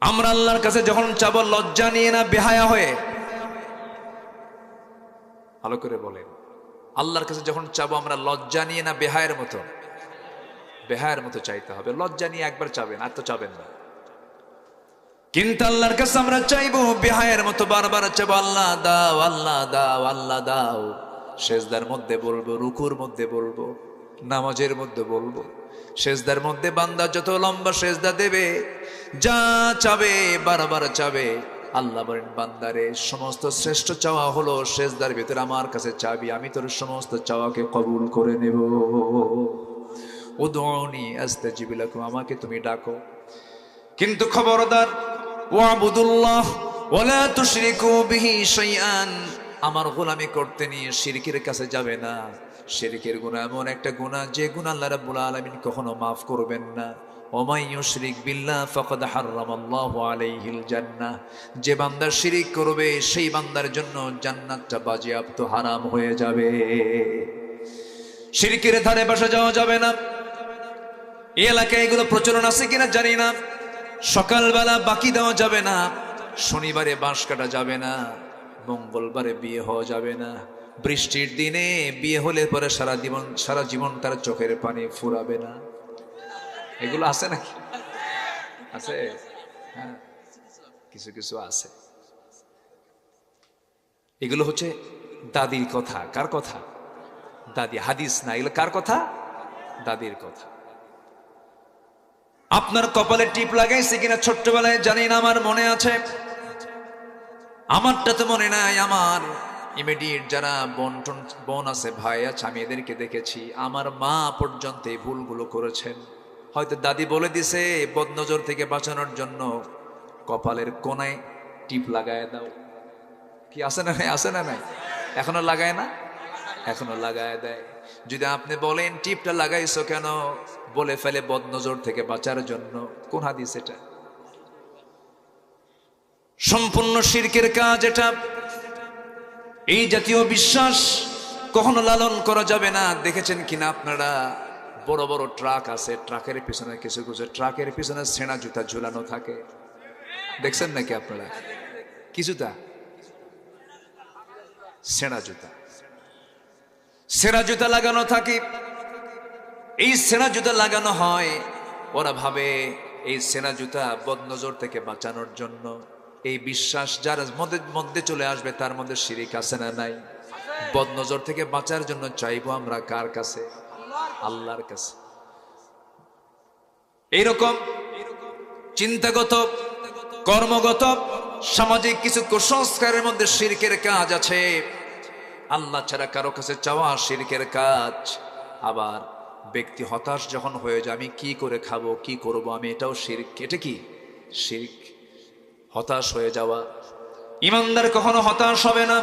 আমরা আল্লাহর কাছে যখন চাব, লজ্জা নিয়ে না, বেহায়া হয়ে। ভালো করে বলেন। আল্লাহর কাছে যখন চাবো, আমরা লজ্জা নিয়ে না, বেহায়ের মতো। বেহায়ের মতো চাইতে হবে। লজ্জা নিয়ে একবার চাবেন, আর তো চাবেন না। কিন্তু আল্লাহর কাছে আমরা চাইব, বেহায়ের মতো বারবার চাবো, আল্লাহ দাও আল্লাহ দাও আল্লাহ দাও। সেজদার মধ্যে বলব, রুকুর মধ্যে বলব। নামাজের মধ্যে বলব। সেজদার মধ্যে বান্দা যত লম্বা সেজদা দেবে, যা চাবে, বারবার চাবে। আল্লাহ বলেন, বান্দারে, সমস্ত শ্রেষ্ঠ চাওয়া হলো সেজদার ভিতরে আমার কাছে চাবি, আমি তোর সমস্ত চাওয়াকে কবুল করে নেব। ও উদনি আস্তে জিবিলাকুম আমাকে তুমি ডাকো। কিন্তু খবরদার, ওয়াবুদুল্লাহ ওলা তুশরিকু বিহি শাইআন। আমার গোলামি করতে নিয়ে শিরকের কাছে যাবে না। শিরকের গুনাহ এমন একটা গুনাহ, যে গুনাহ আল্লাহ রাব্বুল আলামিন কখনো মাফ করবেন না। যে বান্দা শিরিক করবে, সেই বান্দার জন্য জান্নাতটা বাজেয়াপ্ত হারাম হয়ে যাবে। শিরকের ধারে বসা যাওয়া যাবে না। এই এলাকায় এগুলো প্রচলন আছে কিনা জানি না। সকালবেলা বাকি দেওয়া যাবে না। শনিবারে বাঁশ কাটা যাবে না। মঙ্গলবারে বিয়ে হওয়া যাবে না। বৃষ্টির দিনে বিয়ে হলে পরে সারা জীবন সারা জীবন তার চোখের পানি ফুরাবে না। এগুলো আছে নাকি? আছে? হ্যাঁ। কিছু কিছু আছে। এগুলো হচ্ছে দাদির কথা। কার কথা? দাদি, হাদিস না, এগুলো কার কথা? দাদির কথা। আপনার কপালে টিপ লাগাইছে কিনা ছোট্টবেলায় জানি না, আমার মনে আছে। আমারটা তো মনে নাই আমার। ইমিডিয়েট যারা বোন টন- বোন আছে, ভাই আছে, আমি এদেরকে দেখেছি। আমার মা পর্যন্ত এই ভুলগুলো করেছেন। হয়তো দাদি বলে দিছে, বদনজর থেকে বাঁচানোর জন্য কপালের কোনায় টিপ লাগায় দাও। কি আছে না নাই? আছে না নাই? এখনও লাগায় না? এখনও লাগায় দেয়। যদি আপনি বলেন, টিপটা লাগাইছো কেন? বলে ফেলে বদনজর থেকে বাঁচার জন্য। কোন হাদিস এটা? সম্পূর্ণ শিরকের কাজ এটা। এই জাতীয় বিশ্বাস কখনো লালন করা যাবে না। দেখেছেন কিনা আপনারা? বড় বড় ট্রাক আছে, ট্রাকের পিছনে কিছু কিছু, ট্রাকের পিছনে সেনা জুতা ঝুলানো থাকে। দেখছেন নাকি আপনারা? কি জুতা? সেনা জুতা। সেরা জুতা লাগানো থাকে। এই সেনা জুতা লাগানো হয়, ওরা ভাবে এই সেনা জুতা বদনজর থেকে বাঁচানোর জন্য। এই বিশ্বাস যার মধ্যে মধ্যে চলে আসবে, তার মধ্যে শিরিক আছে না নাই? বদনজর থেকে বাঁচার জন্য চাইব আমরা কার কাছে? আল্লাহর কাছে। এইরকম চিন্তাগত, কর্মগত, সামাজিক কিছু কুসংস্কারের মধ্যে শিরকের কাজ আছে। আল্লাহ ছাড়া কারও কাছে চাওয়া শিরকের কাজ। আবার ব্যক্তি হতাশ যখন হয়ে যায়, আমি কি করে খাব, কি করব, আমি এটাও শিরক, এটা কি? শিরক। হতাশ হয়ে যাওয়া। ইমানদার কখনো হতাশ হবে না।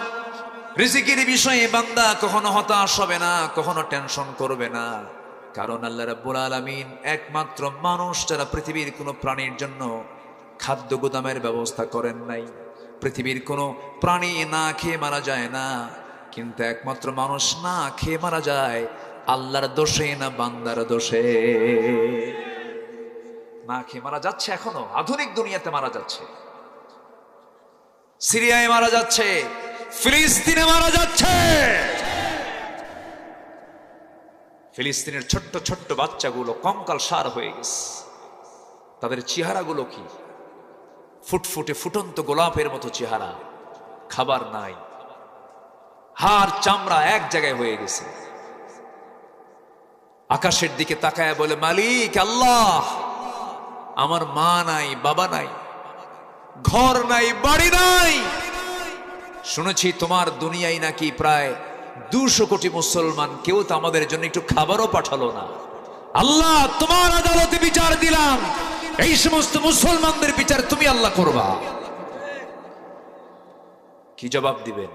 রিজিকের বিষয়ে বান্দা কখনো হতাশ হবে না, কখনো টেনশন করবে না। কারণ আল্লাহ রাব্বুল আলামিন একমাত্র মানুষ যারা পৃথিবীর কোনো প্রাণীর জন্য খাদ্য গুদামের ব্যবস্থা করেন নাই। পৃথিবীর কোনো প্রাণী না খেয়ে মারা যায় না। কিন্তু একমাত্র মানুষ না খেয়ে মারা যায়, আল্লাহর দোষে না বান্দার দোষে। না খেয়ে মারা যাচ্ছে এখনও, আধুনিক দুনিয়াতে মারা যাচ্ছে। সিরিয়ায় মারা যাচ্ছে, ফিলিস্তিনে মারা যাচ্ছে। ফিলিস্তিনের ছোট্ট ছোট্ট বাচ্চাগুলো কঙ্কাল সার হয়ে গেছে। তাদের চেহারাগুলো কি? ফুটফুটে ফুটন্ত গোলাপের মতো চেহারা, খাবার নাই। হাড় চামড়া এক জায়গায় হয়ে গেছে। আকাশের দিকে তাকায় বলে, মালিক আল্লাহ, আমার মা নাই, বাবা নাই। ঘর নাই, বাড়ি নাই। শুনেছি তোমার দুনিয়ায় নাকি প্রায় দুশো কোটি মুসলমান, কেউ তো আমাদের জন্য একটু খাবারও পাঠালো না। আল্লাহ, তোমার আদালতে বিচার দিলাম। এই সমস্ত মুসলমানদের বিচার তুমি আল্লাহ করবা। কি জবাব দিবেন?